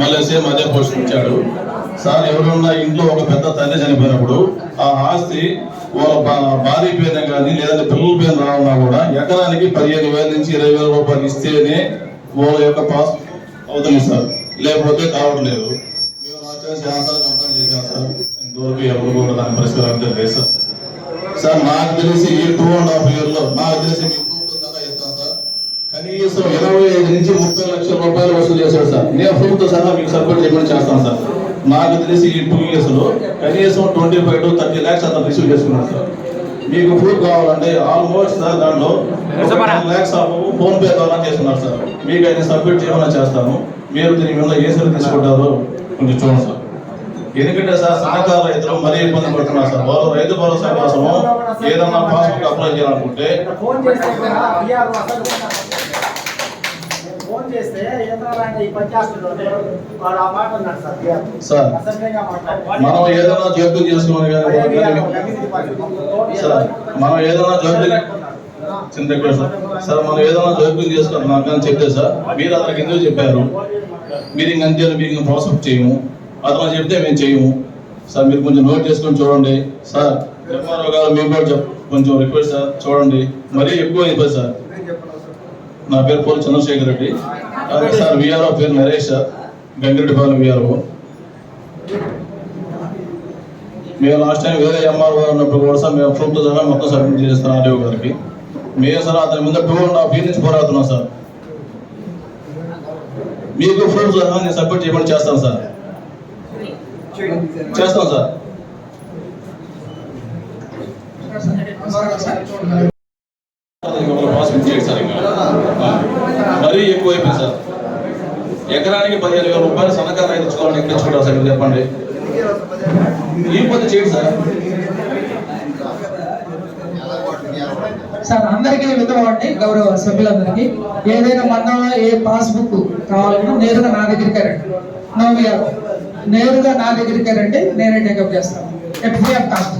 మళ్ళీ సేమ్ అదే పోస్ట్ ఇచ్చాడు సార్ ఎవరన్నా ఇంట్లో ఒక పెద్ద తల్లి చనిపోయినప్పుడు ఆ ఆస్తి వాళ్ళ భార్య పేరున కానీ లేదంటే పిల్లల పేరు రావాలన్నా కూడా ఎకరానికి పదిహేను వేల నుంచి ఇరవై వేల రూపాయలు ఇస్తేనే వాళ్ళ యొక్క పాస్ అవుతుంది సార్. లేకపోతే కావట్లేదు. మేము రాజ్యాంగ కంప్లైంట్ చేశాం సార్. ఇంతవరకు ఎవరు కూడా దాని పరిష్కారం అయితే లేదు సార్. సార్ నాకు తెలిసి ఈ టూ అండ్ హాఫ్ ఇయర్లో నాకు తెలిసి మీకు proof తో సహా ఇస్తాను సార్ కనీసం ఇరవై ఐదు నుంచి ముప్పై లక్షల రూపాయలు వసూలు చేశాడు సార్. నేను ప్రూఫ్తో సహా మీకు సపోర్ట్ చేయమని చేస్తాను సార్. నాకు తెలిసి ఈ టూ ఇయర్స్లో కనీసం twenty five to thirty lakhs అతను రిసీవ్ చేసుకున్నాడు సార్. మీకు ప్రూఫ్ కావాలంటే ఆల్మోస్ట్ సార్ దాంట్లో ల్యాక్స్ ఆఫ్ ఫోన్ పే ద్వారా చేస్తున్నారు సార్. మీకు అయితే సబ్మిట్ చేయమని చేస్తాను. మీరు దీని మీద ఏ సరి తీసుకుంటారో కొంచెం చూడండి సార్. ఎందుకంటే సార్ సన్నకారు రైతులు మరీ ఇబ్బంది పడుతున్నారు సార్. వాళ్ళు రైతు భరోసా కోసము ఏదన్నా పాస్బుక్ అప్లై చేయాలనుకుంటే ఫోన్ చేస్తే ఈ పంచాయతీలో వాడు ఆ మాట అన్నాడు సార్. అసభ్యంగా. మనం ఏదైనా జోక్యం డిపార్ట్మెంట్. సార్ మనం ఏదైనా జోక్యం చిన్న రిక్వెస్ట్ సార్. సార్ మనం ఏదైనా జోక్యం చేసుకున్నాం. నాకు కానీ చెప్తే సార్. మీరు అతనికి ఎందుకు చెప్పారు? మీరు ఇంక అంతే మీరు ఇంక ప్రాసెస్ చేయము. అతను చెప్తే మేము చేయము. సార్ మీరు కొంచెం నోట్ చేసుకొని చూడండి. సార్ ఎంఆర్ఓ గారు మీకు కూడా కొంచెం రిక్వెస్ట్ సార్ చూడండి. మరీ ఎక్కువ అయిపోయింది సార్. నా పేరు పోలి చంద్రశేఖర్ రెడ్డి. సార్ విఆర్ఓ పేరు నరేష్ సార్. గంగిరెడ్డిపాలెం విఆర్ఓ మేము లాస్ట్ టైం వేరే ఎంఆర్ఓ ఉన్నప్పుడు కూడా సార్ మేము ప్రూఫ్తో సహా మొత్తం సబ్మిట్ చేస్తాం ఆర్డీఓ గారికి. మేము సార్ అతని ముందు టూ అండ్ హాఫ్ ఇయర్ నుంచి పోరాడుతున్నాం సార్. మీకు ప్రూఫ్ సహా నేను సబ్మిట్ చేయమని చేస్తాను సార్. చేస్తాం సార్. అతనికి సార్ ఇంకా. మరీ ఎక్కువైపోయింది సార్. ఎకరానికి పదిహేను వేల రూపాయలు సన్నకారు రైతు ఇచ్చుకోవాలని ఎక్కడ సార్ మీరు చెప్పండి. ఈ పని చేయండి సార్. సార్ అందరికీ విధమండి గౌరవ సభ్యులందరికీ. ఏదైనా మండలంలో ఏ పాస్బుక్ కావాలన్నా నేరుగా నా దగ్గరికి రండి. నో నేరుగా నా దగ్గరికి రండి నేనే టేకప్ చేస్తాను. FIR cost